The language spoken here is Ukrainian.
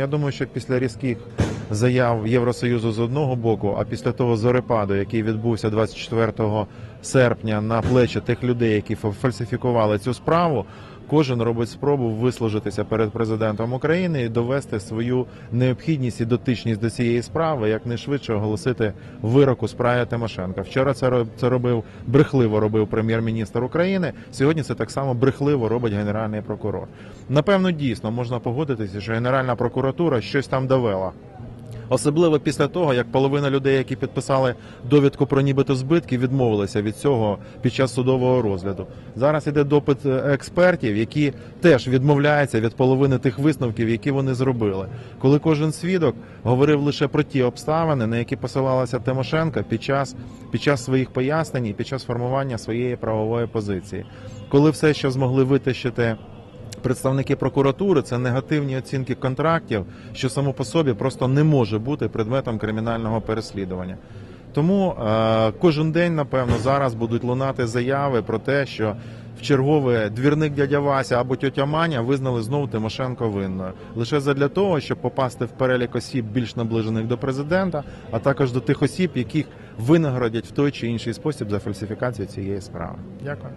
Я думаю, що після різких заяв Євросоюзу з одного боку, а після того зорепаду, який відбувся 24 серпня на плечі тих людей, які фа- фальсифікували цю справу, кожен робить спробу вислужитися перед президентом України і довести свою необхідність і дотичність до цієї справи, якнайшвидше оголосити вирок у справі Тимошенка. Вчора це це робив брехливо робив прем'єр-міністр України. Сьогодні це так само брехливо робить генеральний прокурор. Напевно, дійсно можна погодитися, що Генеральна прокуратура щось там довела. Особливо після того, як половина людей, які підписали довідку про нібито збитки, відмовилися від цього під час судового розгляду. Зараз іде допит е, експертів, які теж відмовляються від половини тих висновків, які вони зробили. Коли кожен свідок говорив лише про ті обставини, на які посилалася Тимошенка під час, під час своїх пояснень і під час формування своєї правової позиції, коли все, що змогли витащити представники прокуратури це негативні оцінки контрактів, що само по собі просто не може бути предметом кримінального переслідування. Тому е, кожен день, напевно, зараз будуть лунати заяви про те, що в чергове двірник дядя Вася або тьотя Маня визнали знову Тимошенко винною лише задля того, щоб попасти в перелік осіб більш наближених до президента, а також до тих осіб, яких винагородять в той чи інший спосіб за фальсифікацію цієї справи. Дякую.